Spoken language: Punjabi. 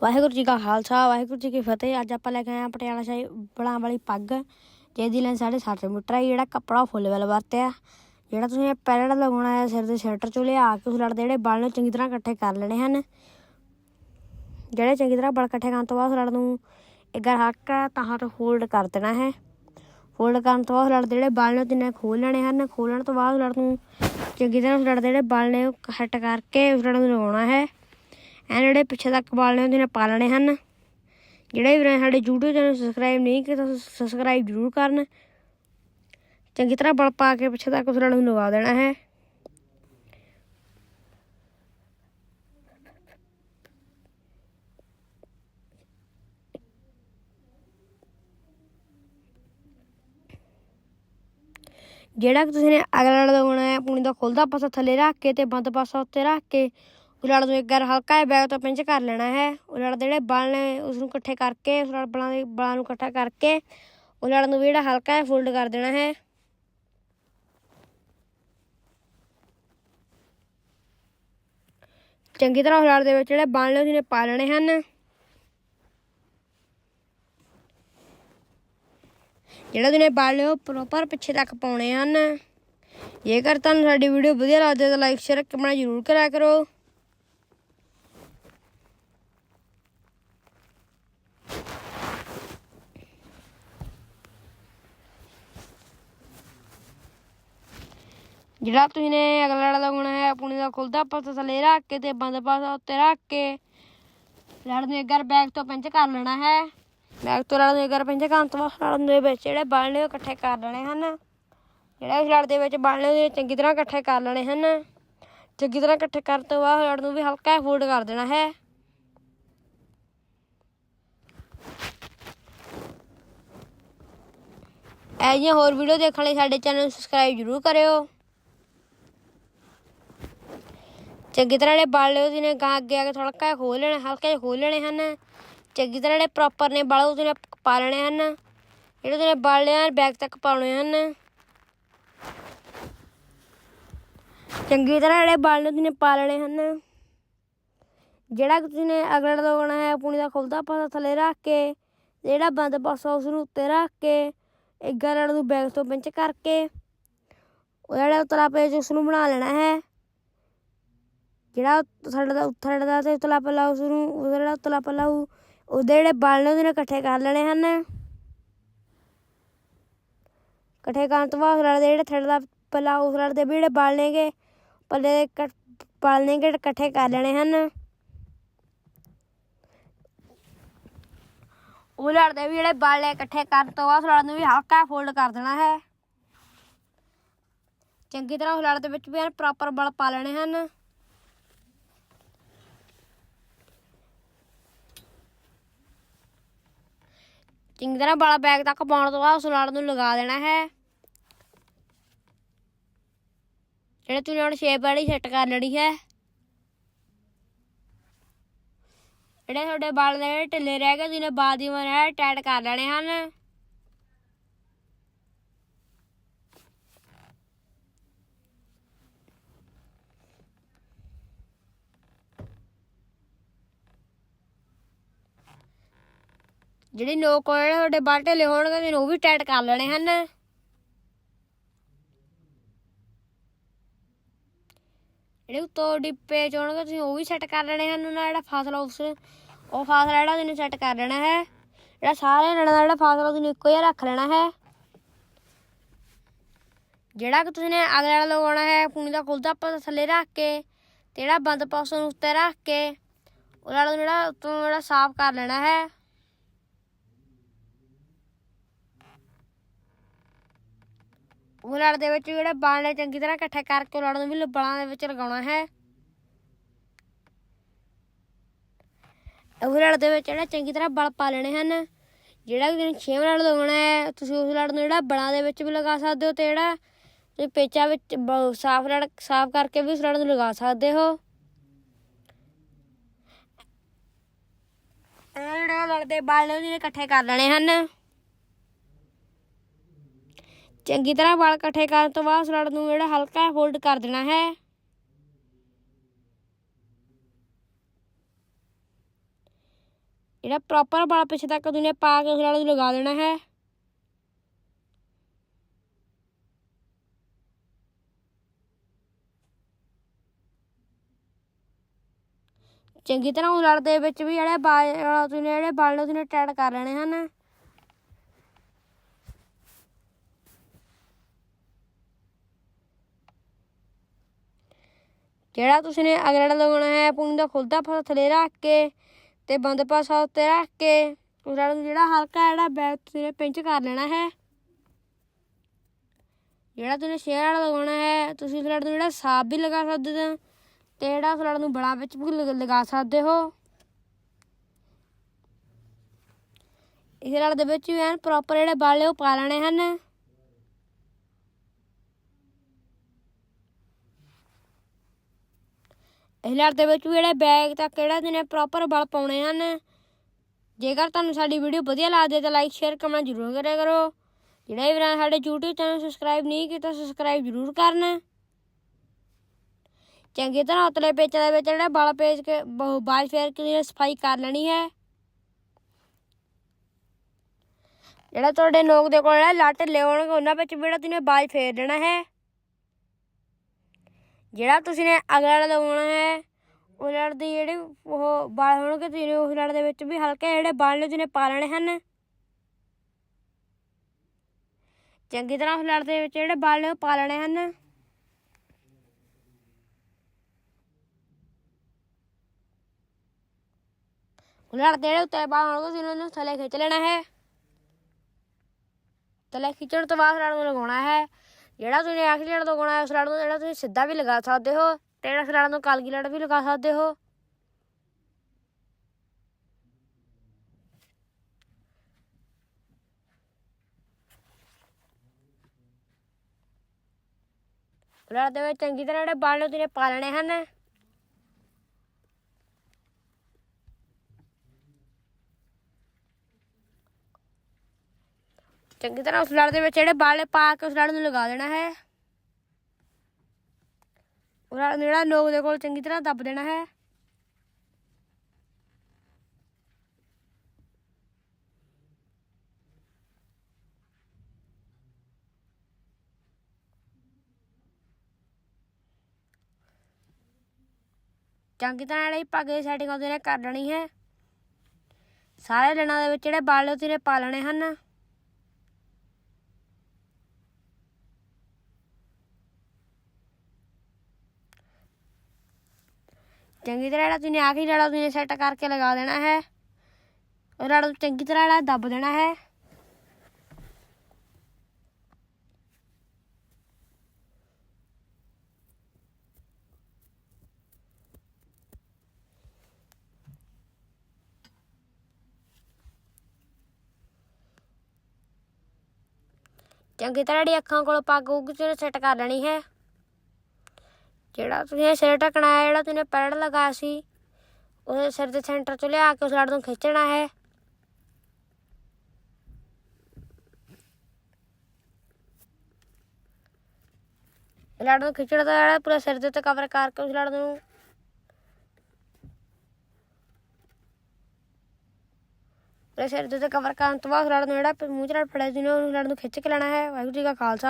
ਵਾਹਿਗੁਰੂ ਜੀ ਕਾ ਖਾਲਸਾ, ਵਾਹਿਗੁਰੂ ਜੀ ਕੀ ਫਤਿਹ। ਅੱਜ ਆਪਾਂ ਲੈ ਕੇ ਆਏ ਆ ਪਟਿਆਲਾ ਸ਼ਾਹੀ ਬਲਾਂ ਵਾਲੀ ਪੱਗ, ਜਿਹਦੀ ਲੈਂਥ 7.5 ਮੀਟਰ ਹੈ ਜਿਹੜਾ ਕੱਪੜਾ ਫੁੱਲ ਵੈਲ ਵਰਤਿਆ। ਜਿਹੜਾ ਤੁਸੀਂ ਪੈਰੜ ਲਗਾਉਣਾ ਹੈ, ਸਿਰ ਦੇ ਸੈਂਟਰ ਚੋਂ ਲਿਆ ਕੇ ਉਸ ਲੜ ਦੇ ਜਿਹੜੇ ਬਲ ਨੂੰ ਚੰਗੀ ਤਰ੍ਹਾਂ ਇਕੱਠੇ ਕਰ ਲੈਣੇ ਹਨ। ਜਿਹੜੇ ਚੰਗੀ ਤਰ੍ਹਾਂ ਬਲ ਇਕੱਠੇ ਕਰਨ ਤੋਂ ਬਾਅਦ ਉਸ ਲੜ ਨੂੰ ਇੱਕ ਹੱਕ ਤਾਂ ਤੋਂ ਹੋਲਡ ਕਰ ਦੇਣਾ ਹੈ। ਫੋਲਡ ਕਰਨ ਤੋਂ ਬਾਅਦ ਉਸ ਲੜ ਦੇ ਜਿਹੜੇ ਬਲ ਨੇ ਤਿੰਨੇ ਖੋਲ ਲੈਣੇ ਹਨ। ਖੋਲਣ ਤੋਂ ਬਾਅਦ ਉਸ ਲੜ ਨੂੰ ਚੰਗੀ ਤਰ੍ਹਾਂ ਉਸ ਲੜ ਦੇ ਜਿਹੜੇ ਬਲ ਨੇ ਉਹ ਹਟ ਕਰਕੇ ਉਸ ਲੜ ਨੂੰ ਲਗਾਉਣਾ ਹੈ। ਐਨ ਜਿਹੜੇ ਪਿੱਛੇ ਤੱਕ ਵਾਲ ਨੇ ਉਹਦੇ ਨੇ ਪਾਲਣੇ ਹਨ। ਜਿਹੜੇ ਵੀ ਸਾਡੇ YouTube ਚੈਨਲ ਸਬਸਕ੍ਰਾਈਬ ਨਹੀਂ ਕੀਤਾ ਸਬਸਕ੍ਰਾਈਬ ਜ਼ਰੂਰ ਕਰਨ। ਚੰਗੀ ਤਰ੍ਹਾਂ ਬਲ ਪਾ ਕੇ ਪਿੱਛੇ ਤੱਕ ਉਸ ਲੜ ਨੂੰ ਲਗਾ ਦੇਣਾ ਹੈ। ਜਿਹੜਾ ਕਿ ਤੁਸੀਂ ਨੇ ਅਗਲਾ ਲੜ ਲਗਾਉਣਾ ਹੈ, ਪੂਣੀ ਦਾ ਖੁੱਲਦਾ ਪਾਸਾ ਥੱਲੇ ਰੱਖ ਕੇ ਤੇ ਬੰਦ ਪਾਸਾ ਉੱਤੇ ਰੱਖ ਕੇ ਉਹ ਲੜ ਨੂੰ ਇੱਕ ਵਾਰ ਹਲਕਾ ਹੈ, ਬੈਗ ਤੋਂ ਪਿੰਚ ਕਰ ਲੈਣਾ ਹੈ। ਉਹ ਲੜ ਦੇ ਜਿਹੜੇ ਬਲ ਨੇ ਉਸ ਨੂੰ ਇਕੱਠੇ ਕਰਕੇ, ਉਸ ਲੜ ਬਲਾਂ ਦੇ ਬਲਾਂ ਨੂੰ ਇਕੱਠਾ ਕਰਕੇ ਉਹ ਲੜ ਨੂੰ ਵੀ ਜਿਹੜਾ ਹਲਕਾ ਹੈ, ਫੋਲਡ ਕਰ ਦੇਣਾ ਹੈ। ਚੰਗੀ ਤਰ੍ਹਾਂ ਉਸ ਦੇ ਵਿੱਚ ਜਿਹੜੇ ਬਲ ਨੇ, ਉਹਨੇ ਪਾ ਲੈਣੇ ਹਨ। ਜਿਹੜਾ ਤੁਸੀਂ ਬਾਲ ਨੇ, ਉਹ ਪ੍ਰੋਪਰ ਪਿੱਛੇ ਤੱਕ ਪਾਉਣੇ ਹਨ। ਜੇਕਰ ਤੁਹਾਨੂੰ ਸਾਡੀ ਵੀਡੀਓ ਵਧੀਆ ਲੱਗਦੀ ਹੈ, ਤਾਂ ਲਾਈਕ ਸ਼ੇਅਰ ਕਮੈਂਟ ਜ਼ਰੂਰ ਕਰਿਆ ਕਰੋ। ਜਿਹੜਾ ਤੁਸੀਂ ਨੇ ਅਗਲਾ ਲੜਾ ਲਗਾਉਣਾ ਹੈ ਪੁਣੀ ਦਾ ਖੁੱਲਦਾ ਪਾਸਾ ਥੱਲੇ ਰੱਖ ਕੇ ਤੇ ਬੰਦ ਪਾਸਾ ਉੱਤੇ ਰੱਖ ਕੇ। ਲੜ ਨੂੰ ਇੱਕ ਵਾਰ ਬੈਗ ਤੋਂ ਪਿੰਚ ਕਰ ਲੈਣਾ ਹੈ। ਬੈਗ ਤੋਂ ਲੜ ਨੂੰ ਇੱਕ ਵਾਰ ਪਿੰਚ ਕਰਨ ਤੋਂ ਬਾਅਦ ਲੜ ਦੇ ਵਿੱਚ ਜਿਹੜੇ ਬਲ ਨੇ ਉਹ ਇਕੱਠੇ ਕਰ ਲੈਣੇ ਹਨ। ਜਿਹੜੇ ਇਸ ਲੜ ਦੇ ਵਿੱਚ ਬਲ ਨੇ ਚੰਗੀ ਤਰ੍ਹਾਂ ਇਕੱਠੇ ਕਰ ਲੈਣੇ ਹਨ। ਚੰਗੀ ਤਰ੍ਹਾਂ ਇਕੱਠੇ ਕਰਨ ਤੋਂ ਬਾਅਦ ਲੜ ਨੂੰ ਵੀ ਹਲਕਾ ਜਿਹਾ ਫੋਲਡ ਕਰ ਦੇਣਾ ਹੈ। ਇਹ ਜਿਹੀਆਂ ਹੋਰ ਵੀਡੀਓ ਦੇਖਣ ਲਈ ਸਾਡੇ ਚੈਨਲ ਨੂੰ ਸਬਸਕ੍ਰਾਈਬ ਜ਼ਰੂਰ ਕਰਿਓ। ਚੰਗੀ ਤਰ੍ਹਾਂ ਜਿਹੜੇ ਬਲ ਨੇ ਉਹਦੇ ਨੇ ਗਾਂ ਅੱਗੇ ਆ ਕੇ ਥੋੜਾ ਜਿਹਾ ਖੋਲ ਲੈਣਾ, ਹਲਕਾ ਜਿਹਾ ਖੋਲ ਲੈਣੇ ਹਨ। ਚੰਗੀ ਤਰ੍ਹਾਂ ਜਿਹੜੇ ਪ੍ਰੋਪਰ ਨੇ ਬਲ ਉਹਦੇ ਨੇ ਪਾ ਲੈਣੇ ਹਨ। ਜਿਹੜੇ ਉਹਦੇ ਨੇ ਬਲ ਨੇ ਬੈਕ ਤੱਕ ਪਾਉਣੇ ਹਨ। ਚੰਗੀ ਤਰ੍ਹਾਂ ਜਿਹੜੇ ਬਲ ਨੇ ਉਹਦੇ ਨੇ ਪਾ ਲੈਣੇ ਹਨ। ਜਿਹੜਾ ਤੁਸੀਂ ਨੇ ਅਗਲਾ ਲਗਾਉਣਾ ਹੈ, ਪੂਣੀ ਦਾ ਖੁੱਲਦਾ ਪਾਸਾ ਥੱਲੇ ਰੱਖ ਕੇ, ਜਿਹੜਾ ਬੰਦ ਪਾਸਾ ਉਸ ਨੂੰ ਉੱਤੇ ਰੱਖ ਕੇ, ਇੱਕ ਗਰੜ ਨੂੰ ਬੈਕ ਤੋਂ ਪਿੰਚ ਕਰਕੇ, ਉਹ ਜਿਹੜਾ ਉਤਲਾ ਪੇਜ ਉਸ ਨੂੰ ਬਣਾ ਲੈਣਾ ਹੈ। ਜਿਹੜਾ ਸਾਡਾ ਦਾ ਉੱਥੜ ਦਾ ਤੇ ਉਤਲਾ ਪੱਲਾ ਉਸ ਨੂੰ ਉਹਦਾ ਜਿਹੜਾ ਉਤਲਾ ਪੱਲਾ ਉਹਦੇ ਜਿਹੜੇ ਬਲ ਨੇ ਉਹਦੇ ਨਾਲ ਇਕੱਠੇ ਕਰ ਲੈਣੇ ਹਨ। ਇਕੱਠੇ ਕਰਨ ਤੋਂ ਬਾਅਦ ਰਲ ਦੇ ਜਿਹੜੇ ਥੜ ਦਾ ਪੱਲਾ ਉਸ ਰਲ ਦੇ ਵੀ ਜਿਹੜੇ ਬਲ ਨੇਗੇ ਪੱਲੇ ਦੇ ਬਲ ਨੇਗੇ ਇਕੱਠੇ ਕਰ ਲੈਣੇ ਹਨ। ਉਹ ਲੜ ਦੇ ਵੀ ਜਿਹੜੇ ਬਲ ਇਕੱਠੇ ਕਰਨ ਤੋਂ ਬਾਅਦ ਲੜ ਨੂੰ ਵੀ ਹਲਕਾ ਫੋਲਡ ਕਰ ਦੇਣਾ ਹੈ। ਚੰਗੀ ਤਰ੍ਹਾਂ ਹੁਲਾੜ ਦੇ ਵਿੱਚ ਵੀ ਪ੍ਰੋਪਰ ਬਲ ਪਾ ਲੈਣੇ ਹਨ। ਚੰਗੀ ਤਰ੍ਹਾਂ ਬਾਲਾ ਬੈਗ ਤੱਕ ਪਾਉਣ ਤੋਂ ਬਾਅਦ ਉਸ ਨਾਲ ਨੂੰ ਲਗਾ ਦੇਣਾ ਹੈ। ਜਿਹੜੇ ਤੁਸੀਂ ਹੁਣ ਸ਼ੇਪ ਵਾਲੀ ਸੈੱਟ ਕਰ ਲੈਣੀ ਹੈ। ਜਿਹੜੇ ਤੁਹਾਡੇ ਵਾਲ ਦੇ ਢਿੱਲੇ ਰਹਿ ਗਏ, ਤੁਸੀਂ ਬਾਲ ਦੀ ਮਨ ਟੈਟ ਕਰ ਲੈਣੇ ਹਨ। ਜਿਹੜੇ ਨੋਕ ਕੋਲ ਤੁਹਾਡੇ ਬਾਲ ਢਿੱਲੇ ਹੋਣਗੇ ਤੇ ਉਹ ਵੀ ਟਾਈਟ ਕਰ ਲੈਣੇ ਹਨ। ਜਿਹੜੇ ਉੱਤੋਂ ਡਿੱਪੇ ਚ ਚੋਣਗੇ ਤੁਸੀਂ ਉਹ ਵੀ ਸੈੱਟ ਕਰ ਲੈਣੇ ਹਨ, ਉਹਨਾਂ ਜਿਹੜਾ ਫਾਸਲਾ ਉਸ ਉਹ ਫਾਸਲਾ ਜਿਹੜਾ ਤੁਸੀਂ ਸੈੱਟ ਕਰ ਲੈਣਾ ਹੈ। ਜਿਹੜਾ ਸਾਰੇ ਨੜਾਂ ਦਾ ਜਿਹੜਾ ਫਾਸਲਾ ਤੁਸੀਂ ਇੱਕੋ ਜਿਹਾ ਰੱਖ ਲੈਣਾ ਹੈ। ਜਿਹੜਾ ਕਿ ਤੁਸੀਂ ਨੇ ਅਗਲੇ ਵਾਲਾ ਲਗਾਉਣਾ ਹੈ, ਪੂਣੀ ਦਾ ਖੁੱਲਦਾ ਆਪਾਂ ਥੱਲੇ ਰੱਖ ਕੇ ਤੇ ਜਿਹੜਾ ਬੰਦ ਪਾਸੋਂ ਉੱਤੇ ਰੱਖ ਕੇ, ਉਹਦਾ ਜਿਹੜਾ ਉੱਤੋਂ ਜਿਹੜਾ ਸਾਫ਼ ਕਰ ਲੈਣਾ ਹੈ। ਉਹ ਲੜ ਦੇ ਵਿੱਚ ਜਿਹੜਾ ਬਾਲ ਨੇ ਚੰਗੀ ਤਰ੍ਹਾਂ ਇਕੱਠੇ ਕਰਕੇ ਲੜ ਨੂੰ ਵੀ ਬਲਾਂ ਦੇ ਵਿੱਚ ਲਗਾਉਣਾ ਹੈ। ਉਹ ਲੜ ਦੇ ਵਿੱਚ ਜਿਹੜਾ ਚੰਗੀ ਤਰ੍ਹਾਂ ਬਲ ਪਾ ਲੈਣੇ ਹਨ। ਜਿਹੜਾ ਵੀ ਛੇਵਾਂ ਲੜ ਲਗਾਉਣਾ ਹੈ, ਤੁਸੀਂ ਉਸ ਲੜ ਨੂੰ ਜਿਹੜਾ ਬਲਾਂ ਦੇ ਵਿੱਚ ਵੀ ਲਗਾ ਸਕਦੇ ਹੋ ਤੇ ਜਿਹੜਾ ਤੁਸੀਂ ਪੇਚਾ ਵਿੱਚ ਸਾਫ਼ ਲੜ ਸਾਫ਼ ਕਰਕੇ ਵੀ ਉਸ ਲੜ ਨੂੰ ਲਗਾ ਸਕਦੇ ਹੋ। ਇਹ ਜਿਹੜਾ ਲੜ ਦੇ ਬਾਲ ਨੇ ਉਹਨੇ ਇਕੱਠੇ ਕਰ ਲੈਣੇ ਹਨ। ਚੰਗੀ ਤਰ੍ਹਾਂ ਵਾਲ ਇਕੱਠੇ ਕਰਨ ਤੋਂ ਬਾਅਦ ਸਲੜ ਨੂੰ ਜਿਹੜਾ ਹਲਕਾ ਫੋਲਡ ਕਰ ਦੇਣਾ ਹੈ। ਜਿਹੜਾ ਪ੍ਰੋਪਰ ਵਾਲ ਪਿੱਛੇ ਤੱਕ ਤੁਸੀਂ ਪਾ ਕੇ ਉਸ ਨੂੰ ਲਗਾ ਦੇਣਾ ਹੈ। ਚੰਗੀ ਤਰ੍ਹਾਂ ਉਹ ਦੇ ਵਿੱਚ ਵੀ ਜਿਹੜੇ ਬਾਲ ਤੁਸੀਂ ਜਿਹੜੇ ਬਾਲ ਨੇ ਤੁਸੀਂ ਟੈਟ ਕਰ ਲੈਣੇ ਹਨ। ਜਿਹੜਾ ਤੁਸੀਂ ਨੇ ਅਗਲਾ ਲਗਾਉਣਾ ਹੈ? ਪੂਣੀ ਦਾ ਖੁੱਲਦਾ ਪਾਸਾ ਥੱਲੇ ਰੱਖ ਕੇ ਤੇ ਬੰਦ ਪਾਸਾ ਉੱਤੇ ਰੱਖ ਕੇ। ਉਹਨਾਂ ਨੂੰ ਜਿਹੜਾ ਹਲਕਾ ਜਿਹੜਾ ਬੈਕ ਤੁਸੀਂ ਨੇ ਪਿੰਚ ਕਰ ਲੈਣਾ ਹੈ। ਜਿਹੜਾ ਤੁਸੀਂ ਸ਼ੇਅਰ ਵਾਲਾ ਲਗਾਉਣਾ ਹੈ, ਤੁਸੀਂ ਉਸ ਨੂੰ ਜਿਹੜਾ ਸਾਫ਼ ਵੀ ਲਗਾ ਸਕਦੇ ਹੋ ਤੇ ਜਿਹੜਾ ਉਸ ਲੜ ਨੂੰ ਬੜਾ ਵਿੱਚ ਵੀ ਲਗਾ ਸਕਦੇ ਹੋ। ਇਸ ਲੜ ਦੇ ਵਿੱਚ ਵੀ ਐਨ ਪ੍ਰੋਪਰ ਜਿਹੜੇ ਬਾਲ ਉਹ ਪਾ ਲੈਣੇ ਹਨ। ਇਸ ਦੇ ਵਿੱਚ ਵੀ ਜਿਹੜੇ ਬੈਗ ਤਾਂ ਕਿਹੜਾ ਤੁਸੀਂ ਪ੍ਰੋਪਰ ਬਲ ਪਾਉਣੇ ਹਨ? ਜੇਕਰ ਤੁਹਾਨੂੰ ਸਾਡੀ ਵੀਡੀਓ ਵਧੀਆ ਲੱਗਦੀ ਤਾਂ ਲਾਈਕ ਸ਼ੇਅਰ ਕਮੈਂਟ ਜ਼ਰੂਰ ਕਰਿਆ ਕਰੋ। ਜਿਹੜੇ ਵੀਰਾਂ ਸਾਡੇ YouTube ਚੈਨਲ ਸਬਸਕ੍ਰਾਈਬ ਨਹੀਂ ਕੀਤਾ ਸਬਸਕ੍ਰਾਈਬ ਜ਼ਰੂਰ ਕਰਨ। ਚੰਗੀ ਤਰ੍ਹਾਂ ਉਤਲੇ ਪੇਚ ਦੇ ਵਿੱਚ ਜਿਹੜਾ ਬਲ ਪੇਚ ਕੇ ਬ- ਬਾਲ ਫੇਰ ਕੇ ਸਫ਼ਾਈ ਕਰ ਲੈਣੀ ਹੈ। ਜਿਹੜਾ ਤੁਹਾਡੇ ਨੋਕ ਦੇ ਕੋਲ ਜਿਹੜਾ ਲੱਟ ਲਿਆਉਣਗੇ, ਉਹਨਾਂ ਵਿੱਚ ਵੀ ਜਿਹੜਾ ਤੁਸੀਂ ਬਾਲ ਫੇਰ ਦੇਣਾ ਹੈ। ਜਿਹੜਾ ਤੁਸੀਂ ਨੇ ਅਗਲਾ ਲਗਾਉਣਾ ਹੈ, ਉਹ ਲੜ ਦੇ ਜਿਹੜੇ ਉਹ ਬਾਲ ਹੋਣਗੇ, ਤੁਸੀਂ ਉਸ ਲੜ ਦੇ ਵਿੱਚ ਵੀ ਹਲਕੇ ਜਿਹੜੇ ਬਾਲ ਨੇ ਤੁਸੀਂ ਪਾ ਲੈਣੇ ਹਨ। ਚੰਗੀ ਤਰ੍ਹਾਂ ਉਸ ਲੜ ਦੇ ਵਿੱਚ ਜਿਹੜੇ ਬਾਲ ਨੇ ਉਹ ਪਾ ਲੈਣੇ ਹਨ। ਉਹ ਦੇ ਜਿਹੜੇ ਉੱਤੇ ਬਾਲ ਹੋਣਗੇ, ਤੁਸੀਂ ਉਹਨੂੰ ਥੱਲੇ ਖਿੱਚ ਲੈਣਾ ਹੈ। ਥੱਲੇ ਖਿੱਚਣ ਤੋਂ ਬਾਅਦ ਲੜ ਨੂੰ ਲਗਾਉਣਾ ਹੈ। ਜਿਹੜਾ ਤੁਸੀਂ ਆਖਰੀ ਲੜ ਲਗਾਉਣਾ ਉਸ ਲੜ ਨੂੰ ਜਿਹੜਾ ਤੁਸੀਂ ਸਿੱਧਾ ਵੀ ਲਗਾ ਸਕਦੇ ਹੋ ਤੇ ਜਿਹੜਾ ਉਸ ਲੜ ਨੂੰ ਕਲਗੀ ਲੜ ਵੀ ਲਗਾ ਸਕਦੇ ਹੋ। ਲੜ ਦੇ ਵਿੱਚ ਚੰਗੀ ਤਰ੍ਹਾਂ ਜਿਹੜੇ ਬਾਲ ਨੇ ਤੁਸੀਂ ਪਾ ਹਨ। ਚੰਗੀ ਤਰ੍ਹਾਂ ਉਸ ਲੜ ਦੇ ਵਿੱਚ ਜਿਹੜੇ ਬਾਲੇ ਪਾ ਕੇ ਉਸ ਲੜ ਨੂੰ ਲਗਾ ਦੇਣਾ ਹੈ। ਉਹ ਲੜ ਜਿਹੜਾ ਨੋਕ ਦੇ ਕੋਲ ਚੰਗੀ ਤਰ੍ਹਾਂ ਦੱਬ ਦੇਣਾ ਹੈ। ਚੰਗੀ ਤਰ੍ਹਾਂ ਜਿਹੜੀ ਪੱਗੇ ਦੀ ਸੈਟਿੰਗ ਉਹਦੇ ਨੇ ਕਰ ਲੈਣੀ ਹੈ। ਸਾਰੇ ਲੈਣਾ ਦੇ ਵਿੱਚ ਜਿਹੜੇ ਬਾਲ ਨੇ, ਉਹਦੇ ਨੇ ਪਾ ਲੈਣੇ ਹਨ। ਚੰਗੀ ਤਰ੍ਹਾਂ ਜਿਹੜਾ ਤੁਸੀਂ ਆਖਰੀ ਲੜਾ ਤੁਸੀਂ ਸੈੱਟ ਕਰਕੇ ਲਗਾ ਦੇਣਾ ਹੈ। ਉਹ ਲੜਾ ਚੰਗੀ ਤਰ੍ਹਾਂ ਜਿਹੜਾ ਦੱਬ ਦੇਣਾ ਹੈ। ਚੰਗੀ ਤਰ੍ਹਾਂ ਜਿਹੜੀ ਅੱਖਾਂ ਕੋਲ ਪੱਗ ਉੱਗ ਚ ਸੈੱਟ ਕਰ ਲੈਣੀ ਹੈ। ਜਿਹੜਾ ਤੁਸੀਂ ਸਿਰ ਢਕਣਾ ਹੈ, ਜਿਹੜਾ ਤੁਸੀਂ ਪੈੜ ਲਗਾ ਸੀ, ਉਹਦੇ ਸਿਰ ਦੇ ਸੈਂਟਰ ਚ ਲਿਆ ਕੇ ਉਸ ਲੜ ਨੂੰ ਖਿੱਚਣਾ ਹੈ। ਲੜ ਨੂੰ ਖਿੱਚਣਾ ਤਾਂ ਜਿਹੜਾ ਪੂਰਾ ਸਿਰ ਦੇ ਉੱਤੇ ਕਵਰ ਕਰਕੇ ਉਸ ਲੜ ਨੂੰ। ਪੂਰੇ ਸਿਰ ਦੇ ਉੱਤੇ ਕਵਰ ਕਰਨ ਤੋਂ ਬਾਅਦ ਉਸ ਲੜ ਨੂੰ ਜਿਹੜਾ ਮੂੰਹ ਚ ਲੜ ਫੜਿਆ ਸੀ ਉਸ ਲੜ ਨੂੰ ਖਿੱਚ ਕੇ ਲੈਣਾ ਹੈ। ਵਾਹਿਗੁਰੂ ਜੀ ਕਾ ਖਾਲਸਾ।